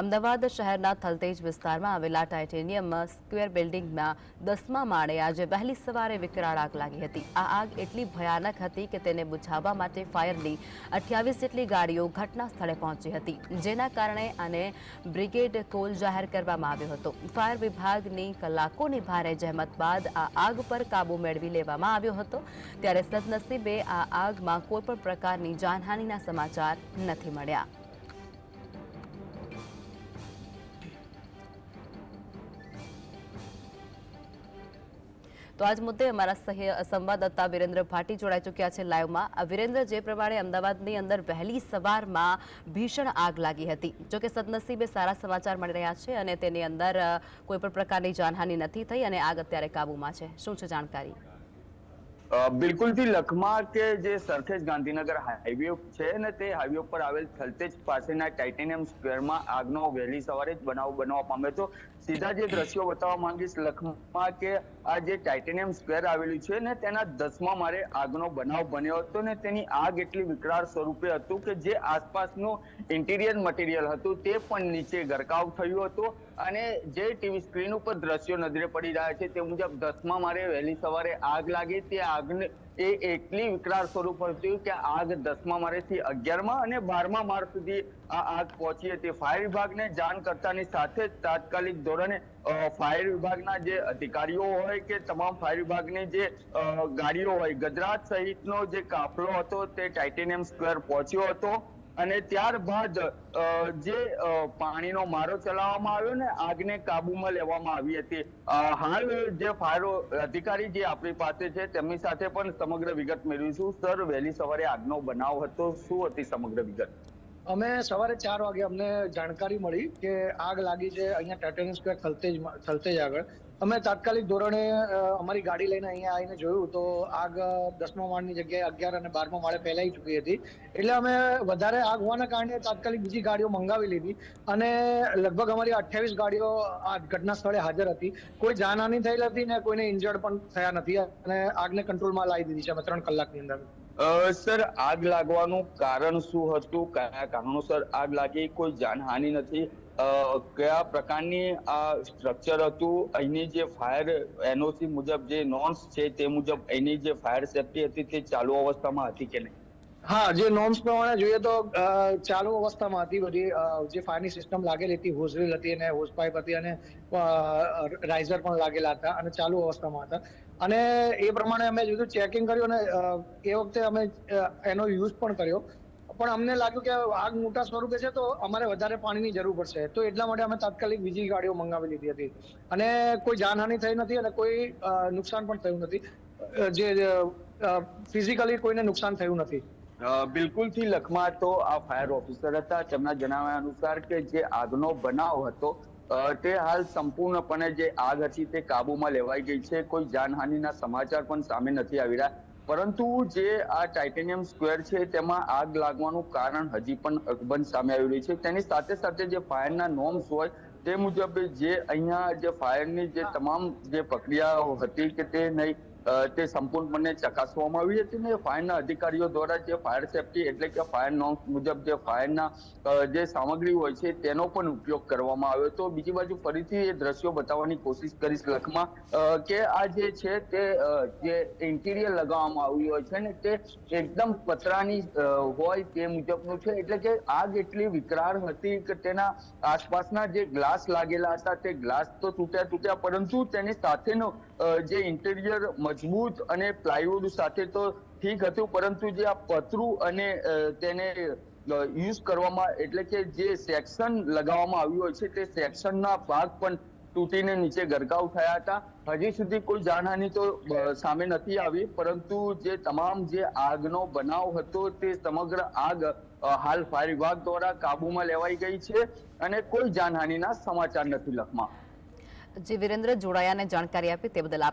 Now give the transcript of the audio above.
અમદાવાદ શહેરના થલતેજ વિસ્તારમાં આવેલા ટાઇટેનિયમ સ્ક્વેર બિલ્ડિંગમાં દસમા માળે આજે વહેલી સવારે વિકરાળ આગ લાગી હતી. આ આગ એટલી ભયાનક હતી કે તેને બુઝાવવા માટે ફાયરની અઠ્યાવીસ જેટલી ગાડીઓ ઘટના સ્થળે પહોંચી હતી. જેના કારણે આને બ્રિગેડ કોલ જાહેર કરવામાં આવ્યો હતો. ફાયર વિભાગની કલાકોની ભારે જહેમત બાદ આ આગ પર કાબુ મેળવી લેવામાં આવ્યો હતો. ત્યારે સદનસીબે આ આગમાં કોઈપણ પ્રકારની જાનહાનિના સમાચાર નથી મળ્યા. તો આજ મુદ્દે અમારા સંવાદદાતા વિરેન્દ્ર ભાટી જોડાઈ ચૂક્યા છે લાઈવમાં. આ વિરેન્દ્ર, જે પ્રમાણે અમદાવાદની અંદર વહેલી સવારમાં ભીષણ આગ લાગી હતી. જોકે સદનસીબે સારા સમાચાર મળી રહ્યા છે અને તેની અંદર કોઈ પણ પ્રકારની જાનહાનિ નથી થઈ અને આગ અત્યારે કાબૂમાં છે. શું છે જાણકારી? બિલકુલથી લખમા કે જે સરખેજ ગાંધીનગર હાઈવે છે ને તે હાઈવે ઉપર આવેલ થલતેજ પાસેના ટાઇટેનિયમ સ્ક્વેરમાં આગનો વહેલી સવારે જ બનાવ બનવા પામ્યો હતો. સીધા જે દ્રશ્યો બતાવવા માંગીશ, લખમાં કે આ જે ટાઇટેનિયમ સ્ક્વેર આવેલું છે ને તેના દસમા મારે આગનો બનાવ બન્યો હતો ને તેની આગ એટલી વિકરાળ સ્વરૂપે હતું કે જે આસપાસનું ઇન્ટિરિયર મટીરિયલ હતું તે પણ નીચે ગરકાવ થયું હતું અને જે ટીવી સ્ક્રીન ઉપર દ્રશ્યો નજરે પડી રહ્યા છે તે મુજબ દસમા મારે વહેલી સવારે આગ લાગી. તે આગને એ એટલી વિકરાળ સ્વરૂપ હતું કે આગ દસમા માળેથી અગિયારમા અને બારમા માળ સુધી આ આગ પહોંચી હતી. ફાયર વિભાગને જાણ કરતાની સાથે જ તાત્કાલિક ધોરણે ફાયર વિભાગના જે અધિકારીઓ હોય કે તમામ ફાયર વિભાગની જે ગાડીઓ હોય ગજરાત સહિતનો જે કાફલો હતો તે ટાઇટેનિયમ સ્ક્વેર પહોંચ્યો હતો. અને ત્યારબાદ જે પાણીનો મારો ચલાવવામાં આવ્યો ને, આગને કાબુમાં લેવામાં આવી હતી. હાલ જે ફાયર અધિકારી જે આપણી પાસે છે, તેમની સાથે પણ સમગ્ર વિગત મેળવીશું. સર, વહેલી સવારે આગનો બનાવ હતો. શું હતી સમગ્ર વિગત? અમે સવારે ચાર વાગે અમને જાણકારી મળી કે આગ લાગી છે, અહીંયા ટાઇટેનિયમ સ્ક્વેર થલતેજ થલતેજ આગળ. અમે તાત્કાલિક ધોરણે અમારી ગાડી લઈને અહીંયા આવીને જોયું તો આગ દસમા માળની જગ્યાએ અગિયાર અને બારમા માળે ફેલાઈ ચૂકી હતી. એટલે અમે વધારે આગ હોવાના કારણે તાત્કાલિક બીજી ગાડીઓ મંગાવી લીધી અને લગભગ અમારી અઠ્યાવીસ ગાડીઓ આ ઘટના સ્થળે હાજર હતી. કોઈ જાનહાની થયેલ હતી ને કોઈને ઇન્જર્ડ પણ થયા નથી અને આગને કંટ્રોલમાં લાવી દીધી છે અમે ત્રણ કલાકની અંદર. સર, આગ લાગવાનું કારણ શું હતું? કયા કારણોસર આગ લાગી? કોઈ જાનહાનિ નથી? કયા પ્રકારની આ સ્ટ્રક્ચર હતું? અહીંની જે ફાયર એનઓસી મુજબ જે નોર્મ્સ છે તે મુજબ અહીંની જે ફાયર સેફટી હતી તે ચાલુ અવસ્થામાં હતી કે નહીં? હા, જે નોર્મ્સ પ્રમાણે જોઈએ તો ચાલુ અવસ્થામાં હતી બધી જે ફાયરની સિસ્ટમ લાગેલી હતી હોઝરીલ હતી અને હોઝ પાઇપ હતી અને રાઇઝર પણ લાગેલા હતા અને ચાલુ અવસ્થામાં હતા. અને એ પ્રમાણે અમે જોયું ચેકિંગ કર્યું અને એ વખતે અમે એનો યુઝ પણ કર્યો. પણ અમને લાગ્યું કે આગ મોટા સ્વરૂપે છે તો અમારે વધારે પાણીની જરૂર પડશે. તો એટલા માટે અમે તાત્કાલિક બીજી ગાડીઓ મંગાવી લીધી હતી. અને કોઈ જાનહાનિ થઈ નથી અને કોઈ નુકસાન પણ થયું નથી. જે ફિઝિકલી કોઈને નુકસાન થયું નથી. બિલકુલથી લખમા તો આ ફાયર ઓફિસર હતા. તેમના જણાવ્યા અનુસાર કે જે આગનો બનાવ હતો તે હાલ સંપૂર્ણપણે જે આગ હતી તે કાબુમાં લેવાઈ ગઈ છે. કોઈ જાનહાનિના સમાચાર પણ સામે નથી આવી રહ્યા. પરંતુ જે આ ટાઇટેનિયમ સ્ક્વેર છે તેમાં આગ લાગવાનું કારણ હજી પણ અકબંધ સામે આવી રહ્યું છે. તેની સાથે સાથે જે ફાયરના નોર્મ્સ હોય તે મુજબ જે અહીંયા જે ફાયરની જે તમામ જે પ્રક્રિયાઓ હતી કે તે નહીં તે સંપૂર્ણપણે ચકાસવામાં આવી હતી ને ફાયરના અધિકારીઓ દ્વારા જે ફાયર સેફટી એટલે કે ફાયર નોર્મ્સ મુજબ જે ફાયરના જે સામગ્રી હોય છે તેનો પણ ઉપયોગ કરવામાં આવ્યો તો બીજી બાજુ ફરીથી એ દ્રશ્યો બતાવવાની કોશિશ કરીશ લખમાં કે આ જે છે તે જે ઇન્ટિરિયર લગાવવામાં આવ્યું હોય છે ને તે એકદમ પતરાની હોય તે મુજબનું છે. એટલે કે આગ એટલી વિકરાળ હતી કે તેના આસપાસના જે ગ્લાસ લાગેલા હતા તે ગ્લાસ તો તૂટ્યા તૂટ્યા પરંતુ તેની સાથેનો જે ઇન્ટિરિયર મજબૂત અને પ્લાયવુડ સાથે તો ઠીક હતું, પરંતુ જે આ પતરું અને તેને યુઝ કરવામાં, એટલે કે જે સેક્શન લગાવવામાં આવ્યું હોય છે, તે સેક્શનના ભાગ પણ તૂટીને નીચે ગરકાવ થયા હતા. હજી સુધી કોઈ જાનહાની તો સામે નથી આવી, પરંતુ જે તમામ જે આગનો બનાવ હતો, તે સમગ્ર આગ હાલ ફાયર વિભાગ દ્વારા કાબુમાં લેવાઈ ગઈ છે અને કોઈ જાનહાનિના સમાચાર નથી લખમાં. જે, વિરેન્દ્ર જોડાયાને જાણકારી આપી તે બદલ